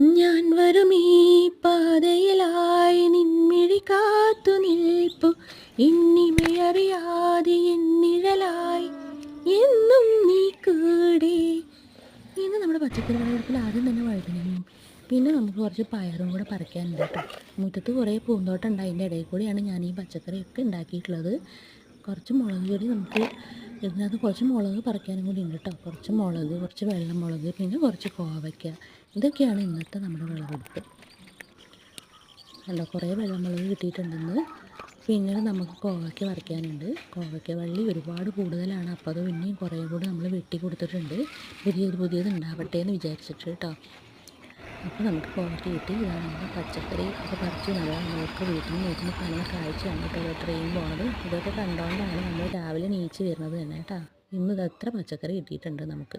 ഞാൻ വരും ഈ പാതയിലായി നിൻമിഴി കാത്തു നിൽപ്പു. ഇന്നിമയറിയാതെ എന്നിഴലായി എന്നും നീ കൂടെ. ഇന്ന് നമ്മുടെ പച്ചക്കറി വിളവെടുപ്പിൽ ആദ്യം തന്നെ വഴുതനങ്ങയും പിന്നെ നമുക്ക് കുറച്ച് പയറും കൂടെ പറിക്കാനുണ്ട് കേട്ടോ. മുറ്റത്ത് കുറേ പൂന്തോട്ടം ഉണ്ട്. അതിന്റെ ഇടയിൽ കൂടിയാണ് ഞാൻ ഈ പച്ചക്കറിയൊക്കെ ഉണ്ടാക്കിയിട്ടുള്ളത്. കുറച്ച് മുളക് പൊടി നമുക്ക് ഇതിനകത്ത് കുറച്ച് മുളക് പറിക്കാനും കൂടി ഉണ്ട് കേട്ടോ. കുറച്ച് മുളക് കുറച്ച് വെള്ളമുളക് പിന്നെ കുറച്ച് കോവയ്ക്ക. ഇതൊക്കെയാണ് ഇന്നത്തെ നമ്മുടെ വിളവെടുപ്പ്. അല്ല കുറേ വെള്ളമുളക് കിട്ടിയിട്ടുണ്ടെന്ന് പിന്നെ നമുക്ക് കോവയ്ക്ക പറിക്കാനുണ്ട്. കോവയ്ക്ക വള്ളി ഒരുപാട് കൂടുതലാണ്. അപ്പോൾ അത് പിന്നെയും കുറേ കൂടി നമ്മൾ വെട്ടി കൊടുത്തിട്ടുണ്ട്. പുതിയത് പുതിയത് ഉണ്ടാവട്ടെ എന്ന് വിചാരിച്ചിട്ട് കേട്ടോ. അപ്പോൾ നമുക്ക് കോവയ്ക്ക കിട്ടി ഇതാണ് നമ്മുടെ പച്ചക്കറി ഒക്കെ പറിച്ച്. നല്ലതാണ് നമുക്ക് വീട്ടിൽ നോക്കുമ്പോൾ കാണുന്ന കാഴ്ചയാണ് കേട്ടോ. ട്രെയിൻ പോണത്. ഇതൊക്കെ കണ്ടുകൊണ്ടാണ് നമ്മൾ രാവിലെ നീച്ച് വരുന്നത് തന്നെ കേട്ടോ. ഇന്ന് ഇത് എത്ര പച്ചക്കറി കിട്ടിയിട്ടുണ്ട് നമുക്ക്?